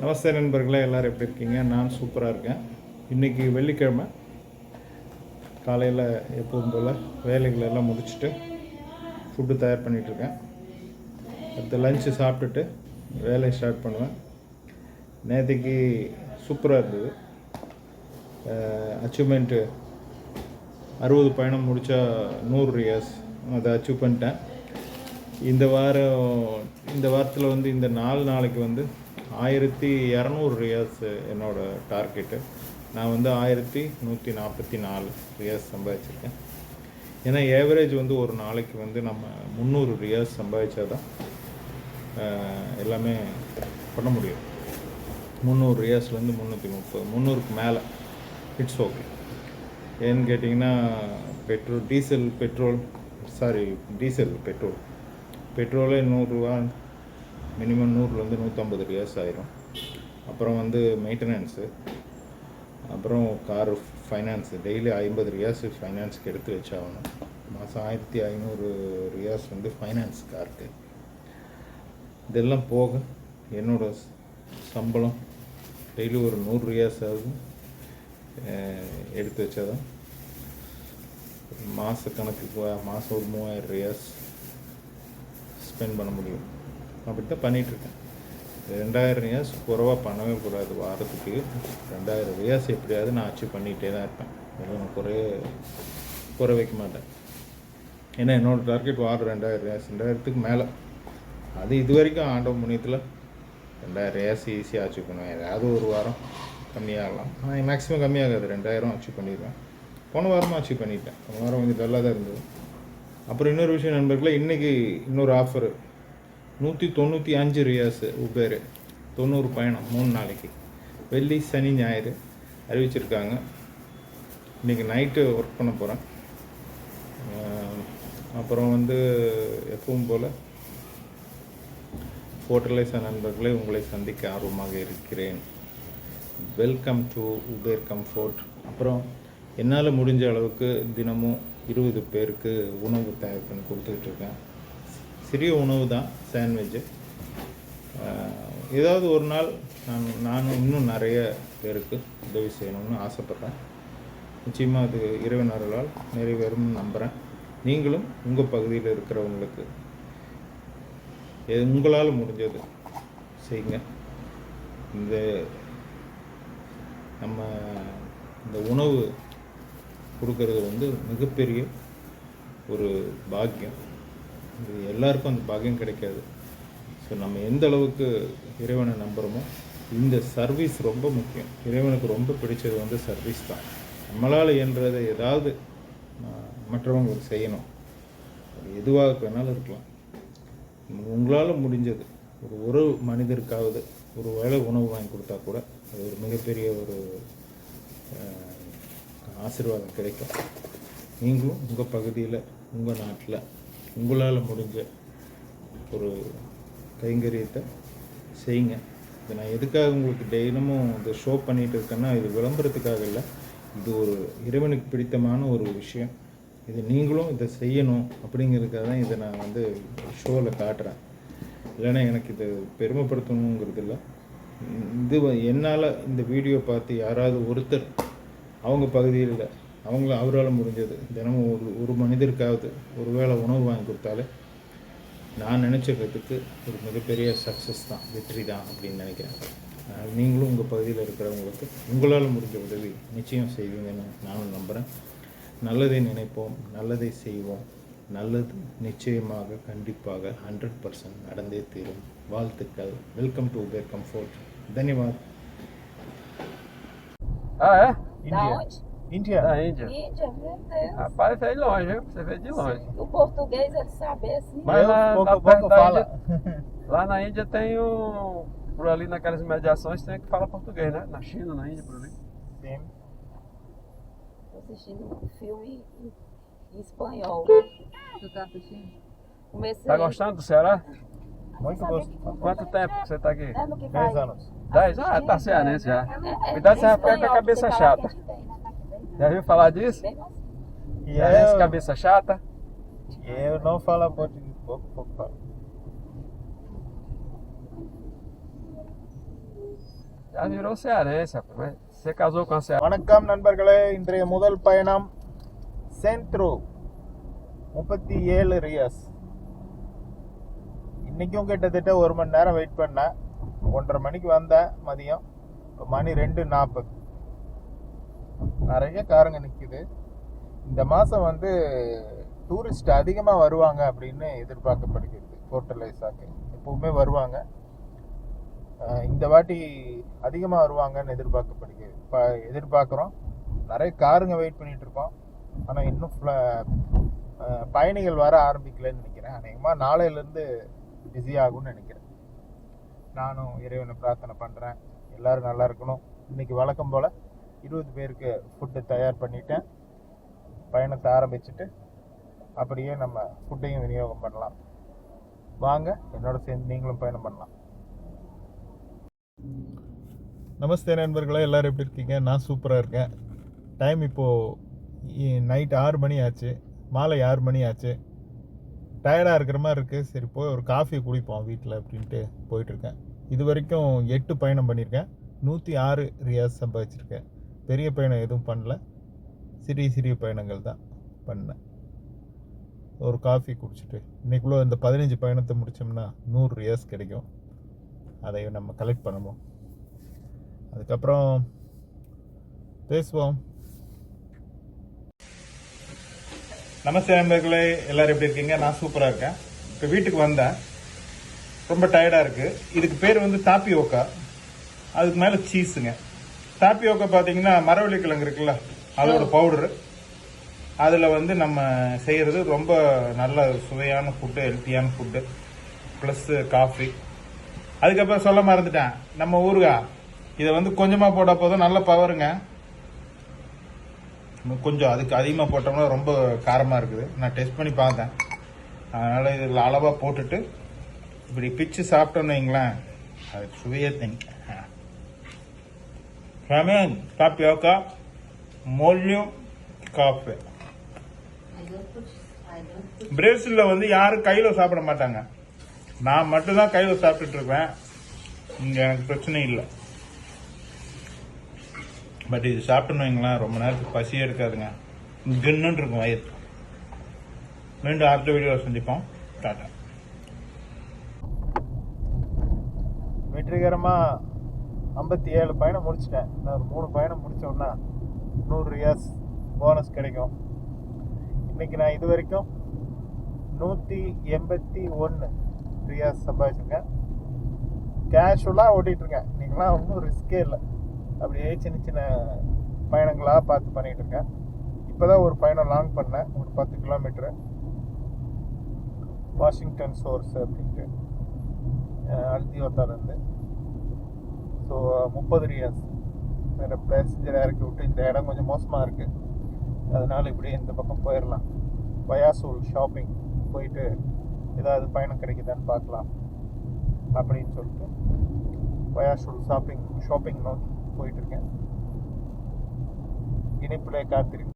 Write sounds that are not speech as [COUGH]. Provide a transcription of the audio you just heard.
நமஸ்தே நண்பர்களே எல்லோரும் எப்படி இருக்கீங்க? நான் சூப்பராக இருக்கேன். இன்றைக்கி வெள்ளிக்கிழமை. காலையில் எப்போதும் போல் வேலைகள் எல்லாம் முடிச்சுட்டு ஃபுட்டு தயார் பண்ணிகிட்ருக்கேன் அடுத்து லஞ்சு சாப்பிட்டுட்டு வேலையை ஸ்டார்ட் பண்ணுவேன். நேற்றுக்கு சூப்பராக இருந்தது. அச்சீவ்மெண்ட்டு அறுபது பயணம் முடித்தா நூறு ரியாஸ் அதை அச்சீவ் பண்ணிட்டேன். இந்த வாரம் இந்த வாரத்தில் வந்து இந்த நாலு நாளைக்கு வந்து ஆயிரத்தி இரநூறு ரியாஸ் என்னோட டார்கெட்டு. நான் வந்து ஆயிரத்தி நூற்றி நாற்பத்தி நாலு ரியாஸ் சம்பாதிச்சிருக்கேன். ஏன்னா ஏவரேஜ் வந்து ஒரு நாளைக்கு வந்து நம்ம முந்நூறு ரியாஸ் சம்பாதிச்சா தான் எல்லாமே பண்ண முடியும். முந்நூறு ரியாஸ்லேருந்து முந்நூற்றி முப்பது முந்நூறுக்கு மேலே. இட்ஸ் ஓகே ஏன்னு கேட்டிங்கன்னா petrol diesel petrol sorry diesel petrol. பெட்ரோலே நூறுரூவா மினிமம் நூறுலேருந்து நூற்றம்பது ரியர்ஸ் ஆயிரும். அப்புறம் வந்து மெயின்டெனன்ஸு அப்புறம் கார் ஃபைனான்ஸு டெய்லி ஐம்பது ரியாஸ் ஃபைனான்ஸ்க்கு எடுத்து வச்சாகணும். மாதம் ஆயிரத்தி ஐநூறு ரியாஸ் வந்து ஃபைனான்ஸ் காருக்கு இதெல்லாம் போக என்னோடய சம்பளம் டெய்லி ஒரு நூறு ரியாஸாவது எடுத்து வச்சாதான் மாத கணக்குக்கு மாதம் ஒரு மூவாயிரம் ரியாஸ் ஸ்பெண்ட் பண்ண முடியும். அப்படி தான் பண்ணிகிட்ருக்கேன். ரெண்டாயிரம் ரியாஸ் குறைவாக பண்ணவே கூடாது வாரத்துக்கு. ரெண்டாயிரம் ரியாஸ் எப்படியாவது நான் அச்சீவ் பண்ணிகிட்டே தான் இருப்பேன். எதுவும் குறைய குறை வைக்க மாட்டேன். ஏன்னா என்னோடய டார்கெட் வாரம் ரெண்டாயிரம் ரியாஸ். ரெண்டாயிரத்துக்கு மேலே. அது இது வரைக்கும் ஆண்ட முனியத்தில் ரெண்டாயிரம் ரியாஸ் ஈஸியாக அச்சீவ் பண்ணுவேன். ஏதாவது ஒரு வாரம் கம்மியாகலாம். ஆனால் மேக்ஸிமம் கம்மியாகாது. ரெண்டாயிரம் அச்சீவ் பண்ணிடுவேன். போன வாரமாக அச்சீவ் பண்ணிட்டேன். போன வாரம் கொஞ்சம் டல்லாக தான் இருந்தது. அப்புறம் இன்னொரு விஷயம் நண்பர்களே இன்றைக்கி இன்னொரு ஆஃபர் நூற்றி தொண்ணூற்றி அஞ்சு ரியாஸு உபேர் தொண்ணூறு பயணம் மூணு நாளைக்கு. வெள்ளி சனி ஞாயிறு அறிவிச்சிருக்காங்க. இன்றைக்கி நைட்டு ஒர்க் பண்ண போகிறேன் அப்புறம் வந்து எப்பவும் போல் ஹோட்டலைச நண்பர்களை உங்களை சந்திக்க ஆர்வமாக இருக்கிறேன். வெல்கம் டு உபேர் கம்ஃபோர்ட் அப்புறம் என்னால் முடிஞ்ச அளவுக்கு தினமும் இருபது பேருக்கு உணவு தயார் பண்ணி கொடுத்துக்கிட்டு இருக்கேன். சிறிய உணவு தான் சாண்ட்விட்சு ஏதாவது ஒரு நாள் நான் நானும் இன்னும் நிறைய பேருக்கு உதவி செய்யணும்னு ஆசைப்பட்றேன். நிச்சயமாக அது இறைவன் நிறைவேறும்னு நம்புகிறேன் நீங்களும் உங்கள் பகுதியில் இருக்கிறவங்களுக்கு எது உங்களால் முடிஞ்சது செய்யுங்க. இந்த நம்ம இந்த உணவு கொடுக்கறது வந்து மிகப்பெரிய ஒரு பாக்கியம். இது எல்லாருக்கும் அந்த பாக்கியம் கிடைக்காது. ஸோ நம்ம எந்த அளவுக்கு இறைவனை நம்புகிறோமோ இந்த சர்வீஸ் ரொம்ப முக்கியம். இறைவனுக்கு ரொம்ப பிடிச்சது வந்து சர்வீஸ் தான். நம்மளால் இயன்றதை ஏதாவது மற்றவங்களுக்கு செய்யணும். அது எதுவாக வேணாலும் இருக்கலாம். உங்களால் முடிஞ்சது. ஒரு ஒரு மனிதருக்காவது ஒரு வேளை உணவு வாங்கி கொடுத்தா கூட அது ஒரு மிகப்பெரிய ஒரு ஆசீர்வாதம் கிடைக்கும். நீங்களும் உங்கள் பகுதியில் உங்கள் நாட்டில் உங்களால் முடிஞ்ச ஒரு கைங்கரியத்தை செய்யுங்க. இது நான் எதுக்காக உங்களுக்கு டெய்லமும் இந்த ஷோ பண்ணிகிட்டு இருக்கேன்னா இது விளம்பரத்துக்காக இல்லை. இது ஒரு இறைவனுக்கு பிடித்தமான ஒரு விஷயம். இது நீங்களும் இதை செய்யணும் அப்படிங்கிறதுக்காக தான் இதை நான் வந்து ஷோவில் காட்டுறேன். இல்லைன்னா எனக்கு இது பெருமைப்படுத்தணுங்கிறது இல்லை. இது என்னால் இந்த வீடியோ பார்த்து யாராவது ஒருத்தர் அவங்க பகுதியில் அவங்கள அவரால் முடிஞ்சது. தினமும் ஒரு ஒரு மனிதருக்காவது ஒரு வேளை உணவு வாங்கி கொடுத்தாலே நான் நினச்சதுக்கு ஒரு மிகப்பெரிய சக்ஸஸ் தான் வெற்றி தான் அப்படின்னு நினைக்கிறேன். நீங்களும் உங்கள் பகுதியில் இருக்கிறவங்களுக்கு உங்களால் முடிஞ்ச உதவி நிச்சயம் செய்வீங்கன்னு நானும் நம்புகிறேன் நல்லதை நினைப்போம் நல்லதை செய்வோம். நல்லது நிச்சயமாக கண்டிப்பாக ஹண்ட்ரட் பர்சன்ட் நடந்தே தீரும். வாழ்த்துக்கள். வெல்கம் டு உபேர் கம்ஃபோர்ட் தன்யவாத் Ah, Índia? Da Índia. Índia, meu Deus. Rapaz, é longe, viu? Você vê de longe. Sim. O português, é ele sabe assim. Né? Mas lá, pouco, na, pouco fala. Índia, [LAUGHS] lá na Índia tem um... Por ali, naquelas mediações, tem que falar português, né? Na China, na Índia, por ali. Sim. Estou assistindo um filme em espanhol. Tu tá assistindo? Comecei... Tá gostando do Ceará? Muito gosto. Quanto tempo você está aqui? Dez anos. Dez? Ah, tá cearense já. Cuidado, você vai ficar com a cabeça é chata. Tem, né? Já viu falar disso? E Cearense, eu, cabeça chata? eu não falo português, pouco, pouco falo. Já virou cearense, rapaz. Você casou com a cearense. வணக்கம் நண்பர்களே இன்றைய முதல் பயணம் Santro முப்பத்தி ஏழு ரியாஸ் இன்னைக்கும் கிட்டத்தட்ட ஒரு மணி நேரம் வெயிட் பண்ணேன் ஒன்றரை மணிக்கு வந்தேன் மதியம் மணி ரெண்டு நாற்பது நிறைய காருங்க நிற்கிது இந்த மாதம் வந்து டூரிஸ்ட் அதிகமாக வருவாங்க அப்படின்னு எதிர்பார்க்கப்படுகிறது போர்ட்டலைஸாக்கு எப்பவுமே வருவாங்க. அஹ் இந்த வாட்டி அதிகமாக வருவாங்கன்னு எதிர்பார்க்கப்படுகிறது. இப்போ எதிர்பார்க்குறோம். நிறைய காருங்க வெயிட் பண்ணிட்டு இருக்கோம். ஆனால் இன்னும் பயணிகள் வர ஆரம்பிக்கலைன்னு நினைக்கிறேன். அநேகமாக நாளையிலேருந்து பிஸி ஆகும்னு நினைக்கிறேன். நானும் இறைவனை பிரார்த்தனை பண்ணுறேன் எல்லாரும் நல்லா இருக்கணும். இன்னைக்கு வழக்கம் போல் இருபது பேருக்கு ஃபுட்டு தயார் பண்ணிட்டேன். பயணத்தை ஆரம்பிச்சுட்டு அப்படியே நம்ம ஃபுட்டையும் விநியோகம் பண்ணலாம். வாங்க என்னோட சேர்ந்து நீங்களும் பயணம் பண்ணலாம். நமஸ்தே நண்பர்களே எல்லோரும் எப்படி இருக்கீங்க? நான் சூப்பராக இருக்கேன். டைம் இப்போது நைட் ஆறு மணி ஆச்சு. மாலை ஆறு மணி ஆச்சு. டயர்டாக இருக்கிற மாதிரி இருக்குது சரி போய் ஒரு காஃபி குடிப்போம் வீட்டில் அப்படின்ட்டு போயிட்டுருக்கேன் இது வரைக்கும் எட்டு பயணம் பண்ணியிருக்கேன். நூற்றி ஆறு ரியாஸ் சம்பாதிச்சிருக்கேன். பெரிய பயணம் எதுவும் பண்ணல. சிறிய சிறிய பயணங்கள் தான் பண்ணேன். ஒரு காஃபி குடிச்சிட்டு இன்றைக்குள்ளே இந்த பதினஞ்சு பயணத்தை முடித்தோம்னா நூறு ரியாஸ் கிடைக்கும். அதை நம்ம கலெக்ட் பண்ணுவோம். அதுக்கப்புறம் பேசுவோம். நமஸ்தே நண்பர்களே எல்லோரும் எப்படி இருக்கீங்க? நான் சூப்பராக இருக்கேன். இப்போ வீட்டுக்கு வந்தேன். ரொம்ப டயர்டாக இருக்குது இதுக்கு பேர் வந்து தாப்பியோக்கா அதுக்கு மேலே சீஸுங்க தாப்பியோக்கா பார்த்தீங்கன்னா மரவள்ளி கிழங்கு இருக்குல்ல அதோட பவுடரு அதில் வந்து நம்ம செய்கிறது ரொம்ப நல்ல சுவையான ஃபுட்டு ஹெல்த்தியான ஃபுட்டு ப்ளஸ் காஃபி அதுக்கப்புறம் சொல்ல மறந்துட்டேன். நம்ம ஊருகா இதை வந்து கொஞ்சமாக போட்டால் போதும் நல்ல பவருங்க கொஞ்சம் அதுக்கு அதிகமாக போட்டோம்னா ரொம்ப காரமாக இருக்குது. நான் டெஸ்ட் பண்ணி பார்த்தேன். அதனால் இதில் அளவாக போட்டுட்டு இப்படி பிச்சு சாப்பிட்டோன்னு வைங்களேன் அது சுவையே தனி ரமேன் tapioca molho காஃபி பிரேசிலில் வந்து யாரும் கையில் சாப்பிட மாட்டாங்க. நான் மட்டும்தான் கையில் சாப்பிட்டுட்டு இருக்கேன். இங்கே எனக்கு பிரச்சனை இல்லை. பட் இது சாப்பிட்டோன்னு வைங்களேன் ரொம்ப நேரத்துக்கு பசியே இருக்காதுங்க. கின்னுன்னு இருக்கும் வயிறு. மீண்டும் அடுத்த வீடியோவில் சந்திப்போம். டாட்டா வெற்றிகரமாக ஐம்பத்தி ஏழு பயணம் முடிச்சிட்டேன். நான் ஒரு மூணு பயணம் முடித்தோன்னா நூறு ரியாஸ் போனஸ் கிடைக்கும். இன்றைக்கி நான் இது வரைக்கும் நூற்றி எண்பத்தி ஒன்று ரியாஸ் சம்பாதிச்சிருக்கேன். கேஷுவலாக ஓட்டிகிட்ருக்கேன் இன்னைக்கெல்லாம் ஒன்றும் ரிஸ்க்கே இல்லை. அப்படியே சின்ன சின்ன பயணங்களாக பார்த்து பண்ணிகிட்டு இருக்கேன். இப்போ தான் ஒரு பயணம் லாங் பண்ணேன். ஒரு பத்து கிலோமீட்டரு வாஷிங்டன் சோர்ஸ் அப்படின்ட்டு அல்தியோத்தாலேருந்து ஸோ முப்பது ரியாஸ் வேறு பேசஞ்சராக இறக்கி விட்டு இந்த இடம் கொஞ்சம் மோசமாக இருக்குது அதனால் இப்படியே இந்த பக்கம் போயிடலாம் பயாசூல் ஷாப்பிங் போயிட்டு ஏதாவது பயணம் கிடைக்குதான்னு பார்க்கலாம். அப்படின்னு சொல்லிட்டு பயாசூல் ஷாப்பிங் ஷாப்பிங் நோக்கி போயிட்டுருக்கேன் இனிப்பிலே காத்திருக்கு